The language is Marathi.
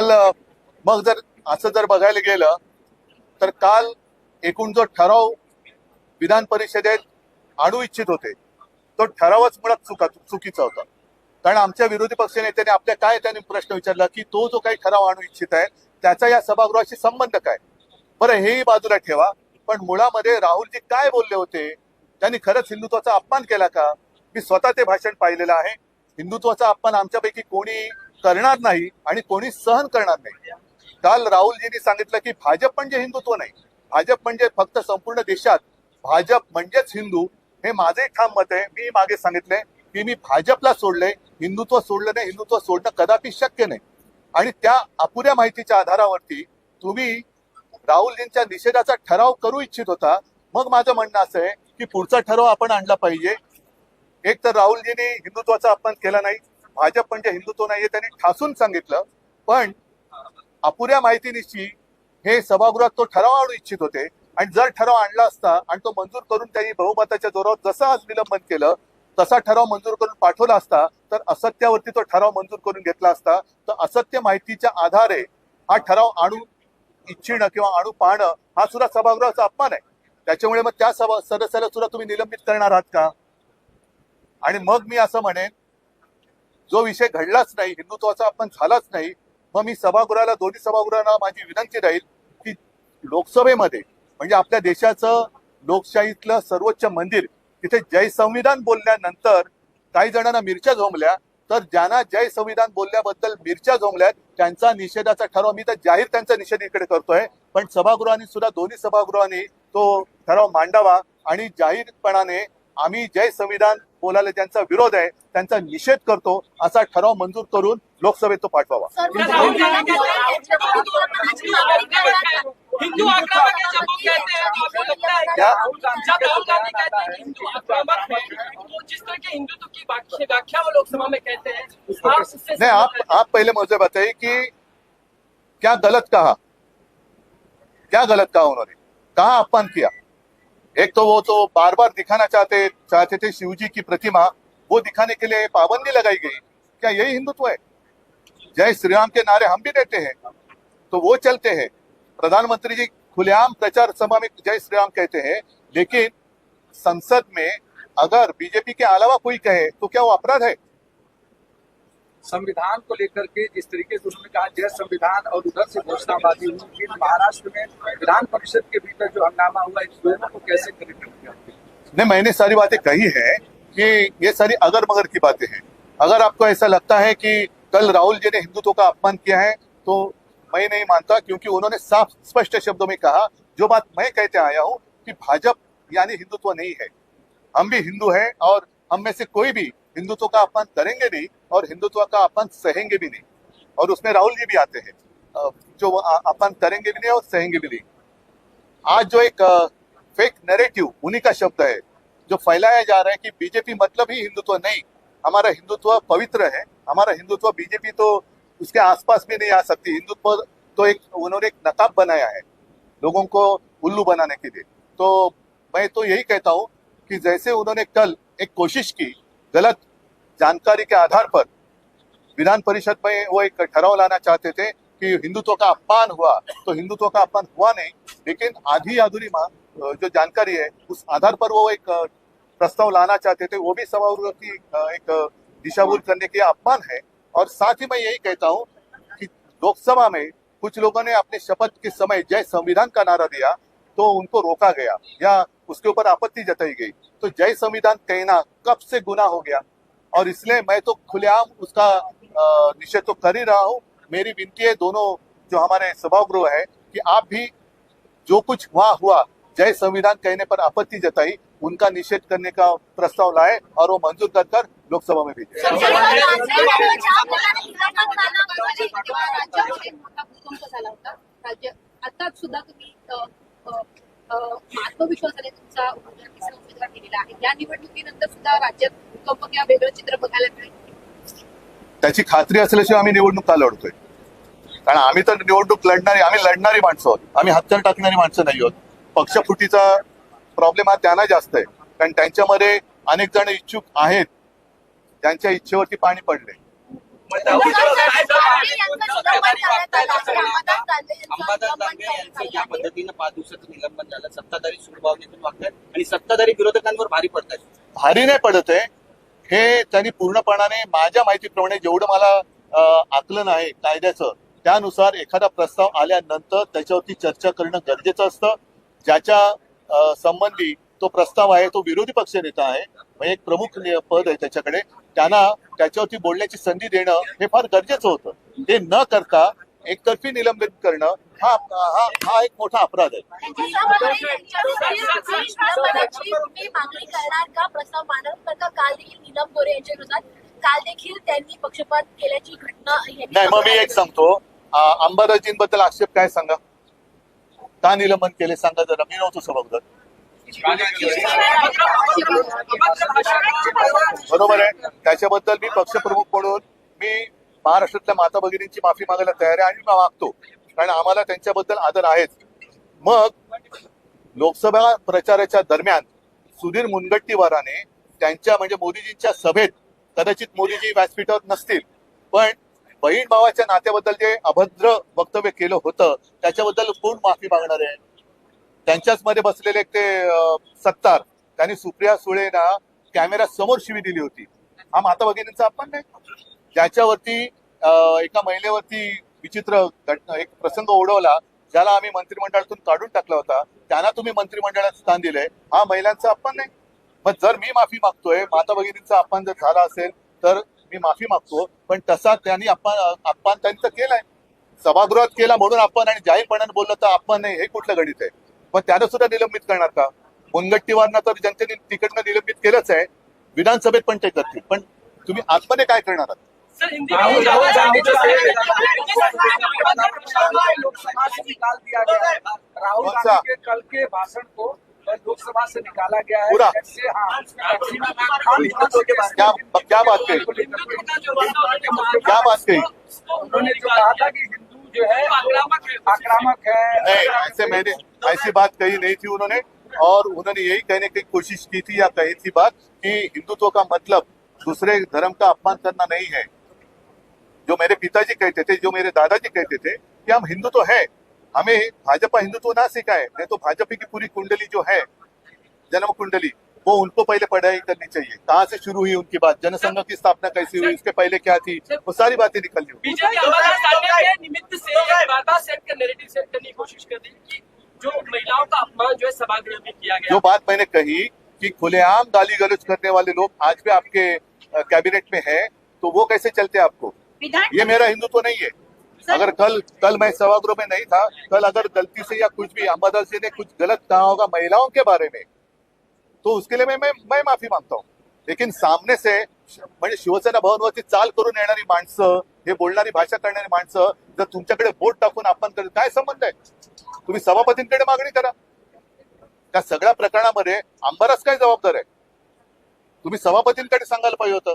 काल मग जर असं जर बघायला गेलं तर काल एकूण जो ठराव विधान परिषदेत आणू इच्छित होते तो ठरावच मुळात चुका चुकीचा होता. कारण आमच्या विरोधी पक्षनेत्याने आपल्या काय त्याने प्रश्न विचारला की तो जो काही ठराव आणू इच्छित आहे त्याचा या सभागृहाशी संबंध काय? बरं हेही बाजूला ठेवा. पण मुळामध्ये राहुलजी काय बोलले होते? त्यांनी खरंच हिंदुत्वाचा अपमान केला का? मी स्वतः ते भाषण पाहिलेलं आहे. हिंदुत्वाचा अपमान आमच्यापैकी कोणी करणार नाही आणि कोणी सहन करणार नाही. काल राहुलजींनी सांगितलं की भाजप म्हणजे हिंदुत्व नाही. भाजप म्हणजे फक्त संपूर्ण देशात भाजप म्हणजेच हिंदू हे माझे ठाम मत आहे. मी मागे सांगितले की मी भाजपला सोडले हिंदुत्व सोडलं नाही हिंदुत्व सोडणं कदापि शक्य नाही. आणि त्या अपुऱ्या माहितीच्या आधारावरती तुम्ही राहुलजींच्या निषेधाचा ठराव करू इच्छित होता. मग माझं म्हणणं असं आहे की पुढचा ठराव आपण आणला पाहिजे. एक तर राहुलजींनी हिंदुत्वाचा अपमान केला नाही. भाजप म्हणजे हिंदुत्व नाहीये त्यांनी ठासून सांगितलं. पण अपुऱ्या माहितीनिशी हे सभागृहात तो ठराव आणू इच्छित होते. आणि जर ठराव आणला असता आणि तो मंजूर करून त्यांनी बहुमताच्या जोरावर जसं आज निलंबन केलं तसा ठराव मंजूर करून पाठवला असता तर असत्यावरती तो ठराव मंजूर करून घेतला असता तर असत्य माहितीच्या आधारे हा ठराव आणू इच्छिणं किंवा आणू पाहणं हा सुद्धा सभागृहाचा अपमान आहे. त्याच्यामुळे मग त्या सभा सदस्याला सुद्धा तुम्ही निलंबित करणार आहात का? आणि मग मी असं म्हणेन जो विषय घडलाच नाही हिंदुत्वाचा आपण झालाच नाही मग मी सभागृहाला दोन्ही सभागृहांना माझी विनंती राहील की लोकसभेमध्ये म्हणजे आपल्या देशाचं लोकशाहीतलं सर्वोच्च मंदिर तिथे जय संविधान बोलल्यानंतर काही जणांना मिरच्या झोंबल्या तर ज्यांना जय संविधान बोलल्याबद्दल मिरच्या झोंबल्यात त्यांचा निषेधाचा ठराव मी तर जाहीर त्यांचा निषेध इकडे करतोय पण सभागृहांनी सुद्धा दोन्ही सभागृहांनी तो ठराव मांडावा आणि जाहीरपणाने आम्ही जय संविधान बोला त्यांचा विरोध आहे त्यांचा निषेध करतो असा ठराव मंजूर करून लोकसभेत तो पाठवावा. नहीं आप आप पहले मुझे बताइए कि क्या गलत कहा? क्या गलत कहा उन्होंने? कहा अपमान किया? एक तो वो तो बार बार दिखाना चाहते चाहते थे शिव जी की प्रतिमा, वो दिखाने के लिए पाबंदी लगाई गई। क्या यही हिंदुत्व है? जय श्री राम के नारे हम भी देते हैं तो वो चलते हैं। प्रधानमंत्री जी खुलेआम प्रचार सभा में जय श्री राम कहते हैं, लेकिन संसद में अगर बीजेपी के अलावा कोई कहे तो क्या वो अपराध है? संविधान को लेकर के जिस तरीके से उन्होंने कहा, जय संविधान और उधर से घोषणाबाजी हुई फिर महाराष्ट्र में विधान परिषद के भीतर जो हंगामा हुआ इस दोनों को कैसे कनेक्ट किया नहीं, मैंने सारी बातें कही है कि ये सारी अगर मगर की बातें हैं। अगर आपको ऐसा लगता है कि कल राहुल जी ने हिंदुत्व का अपमान किया है तो मैं नहीं मानता, क्योंकि उन्होंने साफ़, स्पष्ट शब्दों में कहा, जो बात मैं कहते आया हूँ कि भाजपा यानी हिंदुत्व नहीं है। हम भी हिंदू हैं और हम में से कोई भी हिंदुत्व का अपमान करेंगे नहीं और हिंदुत्व का अपमान सहेंगे भी नहीं। और उसमें राहुल जी भी आते हैं। जो अपमान करेंगे भी नहीं और सहेंगे भी नहीं। आज जो एक फेक नैरेटिव उन्हीं का शब्द है, जो फैलाया जा रहा है कि बीजेपी मतलब ही हिंदुत्व नहीं। हमारा हिंदुत्व पवित्र है। हमारा हिंदुत्व बीजेपी तो उसके आसपास भी नहीं आ सकती। हिंदुत्व तो एक, उन्होंने एक नकाब बनाया है लोगों को उल्लू बनाने के लिए। तो मैं तो यही कहता हूँ कि जैसे उन्होंने कल एक कोशिश की, गलत जानकारी के आधार पर विधान परिषद में वो एक ठराव लाना चाहते थे कि हिंदुत्व का अपमान हुआ तो हिंदुत्व का अपमान हुआ नहीं, लेकिन आधी अधूरी मा- जो जानकारी है, उस आधार पर वो एक प्रस्ताव लाना चाहते थे, वो भी सभागृह की एक दिशाभूल करने के अपमान है। और साथ ही मैं यही कहता हूँ कि लोकसभा में कुछ लोगों ने अपने शपथ के समय जय संविधान का नारा दिया तो उनको रोका गया, या उसके ऊपर आपत्ति जताई गई। तो जय संविधान कहना कब से गुना हो गया? और इसलिए मैं तो खुलेआम उसका निषेध तो कर ही रहा हूँ। मेरी विनती है दोनों जो हमारे सभागृह है कि आप भी जो कुछ वहाँ हुआ, जय संविधान कहने पर आपत्ति जताई, उनका निषेध करने का प्रस्ताव लाए और वो मंजूर कर कर लोकसभा में भेजे। तुमचा उमेदवार किंवा वेगळं चित्र बघायला मिळेल. त्याची खात्री असल्याशिवाय आम्ही निवडणूक का लढतोय? कारण आम्ही तर निवडणूक लढणारी आम्ही लढणारी माणसं आहोत. आम्ही हत्यार टाकणारी माणसं नाही आहोत. पक्षफुटीचा प्रॉब्लेम हा त्यांना जास्त आहे. कारण त्यांच्यामध्ये अनेक जण इच्छुक आहेत. त्यांच्या इच्छेवरती पाणी पडले अंबादास दानवे यांचं ज्या पद्धतीनं पाच दिवसाचं निलंबन झालं सत्ताधारी सुरभावनेतून वागतात आणि सत्ताधारी विरोधकांवर भारी पडतात भारी नाही पडत आहे. हे त्यांनी पूर्णपणाने माझ्या माहितीप्रमाणे जेवढं मला आकलन आहे कायद्याचं त्यानुसार एखादा प्रस्ताव आल्यानंतर त्याच्यावरती चर्चा करणं गरजेचं असतं. ज्याच्या संबंधी तो प्रस्ताव आहे तो विरोधी पक्ष नेता आहे म्हणजे एक प्रमुख पद आहे त्याच्याकडे त्यांना त्याच्यावरती बोलण्याची संधी देणं हे फार गरजेचं होतं. ते न करता एकतर्फी निलंबित करणं हा हा हा एक मोठा अपराध आहे. तुम्ही मागणी करणार का? प्रस्ताव मांडणार का काल देखील त्यांनी पक्षपात केल्याची घटना नाही मग मी एक सांगतो. अंबादासजींबद्दल आक्षेप काय सांगा? का निलंबन केले सांगा जरा. मी नव्हतो सभागृहात. बरोबर आहे. त्याच्याबद्दल मी पक्षप्रमुख म्हणून मी महाराष्ट्रातल्या माता भगिनींची माफी मागायला तयार आहे आणि मागतो. कारण आम्हाला त्यांच्याबद्दल आदर आहेच. मग लोकसभा प्रचाराच्या दरम्यान सुधीर मुनगट्टीवाराने त्यांच्या म्हणजे मोदीजींच्या सभेत कदाचित मोदीजी व्यासपीठावर नसतील पण बहीण भावाच्या नात्याबद्दल जे अभद्र वक्तव्य केलं होतं त्याच्याबद्दल कोण माफी मागणार आहे? त्यांच्याच मध्ये बसलेले ते सत्तार त्यांनी सुप्रिया सुळेना कॅमेरा समोर शिवी दिली होती. हा माता भगिनींचा अपमान नाही? ज्याच्यावरती एका महिलेवरती विचित्र घटना एक प्रसंग ओढवला ज्याला आम्ही मंत्रिमंडळातून काढून टाकला होता त्यांना तुम्ही मंत्रिमंडळात स्थान दिलंय. हा महिलांचा अपमान नाही. मग जर मी माफी मागतोय माता भगिनींचा अपमान जर झाला असेल तर मी माफी मागतो. पण तसा त्यांनी अपमान अपमान त्यांनी तर केलाय. सभागृहात केला म्हणून आपण आणि जाहीरपणाने बोललं तर अपमान नाही हे कुठलं गणित आहे? पण त्यानं सुद्धा निलंबित करणार का? मुनगट्टीवारनं तर जनतेने तिकडनं निलंबित केलंच आहे. विधानसभेत पण ते करतील. पण तुम्ही आत्मने काय करणार आहात? है है लोकसभा से निकाल दिया गया राहुल? गांधी के कल के भाषण को लोकसभा से निकाला गया है पूरा? हाँ क्या क्या बात कही क्या बात कही उन्होंने जो कहा था कि हिंदू जो है आक्रामक है आक्रामक है नहीं ऐसे मैंने ऐसी बात कही नहीं थी उन्होंने और उन्होंने यही कहने की कोशिश की थी या कही थी बात कि हिंदुत्व का मतलब दूसरे धर्म का अपमान करना नहीं है जो मेरे पिताजी कहते थे जो मेरे दादाजी कहते थे कि हम हिंदू तो है हमें भाजपा हिंदुत्व तो ना सिखाए नहीं तो भाजपा की पूरी कुंडली जो है जन्म कुंडली वो उनको पहले पढ़ाई करनी चाहिए। कहाँ से शुरू हुई उनकी बात? जनसंघ की स्थापना कैसी हुई? उसके पहले क्या थी? वो सारी बातें निकल ली बीजेपी अंबादास दानवे निमित्त से बार बार सेट सेट करने की कोशिश कर रही है कि जो महिलाओं का अपमान जो है सभागृह में किया गया। जो बात मैंने कही कि खुलेआम गाली गलौज करने वाले लोग आज भी आपके कैबिनेट में हैं तो वो कैसे चलते आपको? ये मेरा हिंदुत्व नहीं है। अगर कल कल मैं सभागृह में नहीं था कल अगर गलती से या कुछ भी अंबादास जी ने कुछ गलत कहा होगा महिलाओं के बारे में तो उसके लिए मैं मैं, मैं माफी मांगता हूँ। लेकिन सामने से म्हणजे शिवसेना भवनवरती चाल करून येणारी माणसं हे बोलणारी भाषा करणारी माणसं जर तुमच्याकडे बोट टाकून आपण काय संबंध आहे? तुम्ही सभापतींकडे मागणी करा. त्या सगळ्या प्रकरणामध्ये आंबारस काय जबाबदार आहे? तुम्ही सभापतींकडे सांगायला पाहिजे होतं